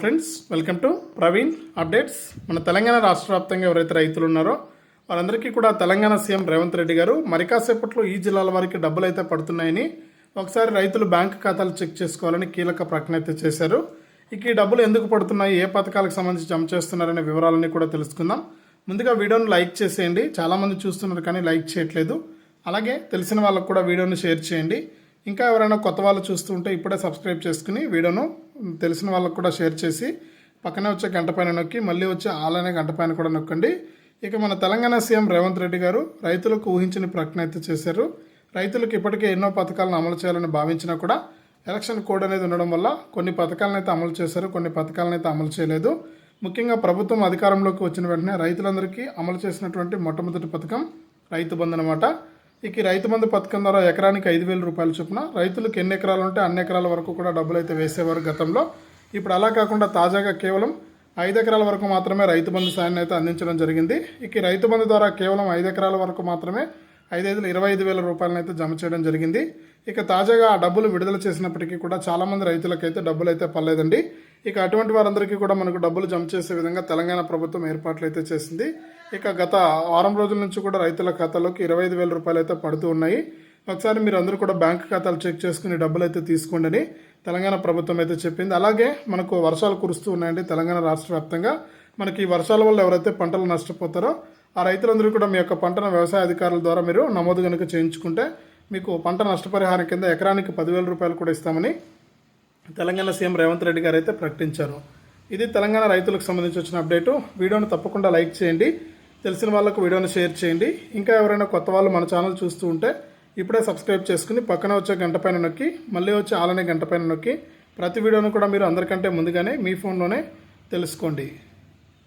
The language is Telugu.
Friends welcome to Praveen updates మన తెలంగాణ రాష్ట్ర వ్యాప్తంగా ఎవరైతే రైతులు ఉన్నారో వారందరికీ కూడా తెలంగాణ సీఎం రేవంత్ రెడ్డి గారు మరి కాసేపట్లో ఈ జిల్లాల వారికి డబ్బులు అయితే పడుతున్నాయని ఒకసారి రైతులు బ్యాంక్ ఖాతాలు చెక్ చేసుకోవాలని కీలక ప్రకటన అయితే చేశారు. ఇక ఈ డబ్బులు ఎందుకు పడుతున్నాయి ఏ పథకాలకు సంబంధించి జమ చేస్తున్నారనే వివరాలన్నీ కూడా తెలుసుకుందాం. ముందుగా వీడియోను లైక్ చేసేయండి. చాలామంది చూస్తున్నారు కానీ లైక్ చేయట్లేదు. అలాగే తెలిసిన వాళ్ళకు కూడా వీడియోని షేర్ చేయండి. ఇంకా ఎవరైనా కొత్త వాళ్ళు చూస్తుంటే ఇప్పుడే సబ్స్క్రైబ్ చేసుకుని వీడియోను తెలిసిన వాళ్ళకు కూడా షేర్ చేసి పక్కనే వచ్చే గంట పైన నొక్కి మళ్ళీ వచ్చే ఆలనే గంట పైన కూడా నొక్కండి. ఇక మన తెలంగాణ సీఎం రేవంత్ రెడ్డి గారు రైతులకు ఊహించిన ప్రకటన అయితే చేశారు. రైతులకు ఇప్పటికే ఎన్నో పథకాలను అమలు చేయాలని భావించినా కూడా ఎలక్షన్ కోడ్ అనేది ఉండడం వల్ల కొన్ని పథకాలను అయితే అమలు చేశారు కొన్ని పథకాలను అయితే అమలు చేయలేదు. ముఖ్యంగా ప్రభుత్వం అధికారంలోకి వచ్చిన వెంటనే రైతులందరికీ అమలు చేసినటువంటి మొట్టమొదటి పథకం రైతు బంధు అనమాట ఇక రైతు బంధు పథకం ద్వారా ఎకరానికి ఐదు వేల రూపాయలు చొప్పున. రైతులకు ఎన్ని ఎకరాలు ఉంటే అన్ని ఎకరాల వరకు కూడా డబ్బులు అయితే వేసేవారు గతంలో. ఇప్పుడు అలా కాకుండా తాజాగా కేవలం ఐదు ఎకరాల వరకు మాత్రమే రైతు బంధు సాయాన్ని అయితే అందించడం జరిగింది. ఇక రైతు బంధు ద్వారా కేవలం ఐదు ఎకరాల వరకు మాత్రమే ఐదైదులు ఇరవై ఐదు వేల రూపాయలను అయితే జమ చేయడం జరిగింది. ఇక తాజాగా ఆ డబ్బులు విడుదల చేసినప్పటికీ కూడా చాలామంది రైతులకైతే డబ్బులు అయితే పర్లేదండి ఇక అటువంటి వారందరికీ కూడా మనకు డబ్బులు జమ చేసే విధంగా తెలంగాణ ప్రభుత్వం ఏర్పాట్లు అయితే చేసింది. ఇక గత వారం రోజుల నుంచి కూడా రైతుల ఖాతాలోకి ఇరవై ఐదు వేల రూపాయలు అయితే పడుతూ ఉన్నాయి. ఒకసారి మీరు అందరూ కూడా బ్యాంక్ ఖాతాలు చెక్ చేసుకుని డబ్బులు అయితే తీసుకోండి అని తెలంగాణ ప్రభుత్వం అయితే చెప్పింది. అలాగే మనకు వర్షాలు కురుస్తూ ఉన్నాయండి తెలంగాణ రాష్ట్ర వ్యాప్తంగా. మనకి ఈ వర్షాల వల్ల ఎవరైతే పంటలు నష్టపోతారో ఆ రైతులందరూ కూడా మీ యొక్క పంటను వ్యవసాయ అధికారుల ద్వారా మీరు నమోదు కనుక చేయించుకుంటే మీకు పంట నష్టపరిహారం కింద ఎకరానికి పదివేల రూపాయలు కూడా ఇస్తామని తెలంగాణ సీఎం రేవంత్ రెడ్డి గారు అయితే ప్రకటించారు. ఇది తెలంగాణ రైతులకు సంబంధించి వచ్చిన అప్డేటు. వీడియోను తప్పకుండా లైక్ చేయండి. తెలిసిన వాళ్ళకు వీడియోని షేర్ చేయండి. ఇంకా ఎవరైనా కొత్త వాళ్ళు మన ఛానల్ చూస్తూ ఉంటే ఇప్పుడే సబ్స్క్రైబ్ చేసుకుని పక్కన వచ్చే గంట పైన నొక్కి మళ్ళీ వచ్చే ఆలనే గంట పైన నొక్కి ప్రతి వీడియోను కూడా మీరు అందరికంటే ముందుగానే మీ ఫోన్లోనే తెలుసుకోండి.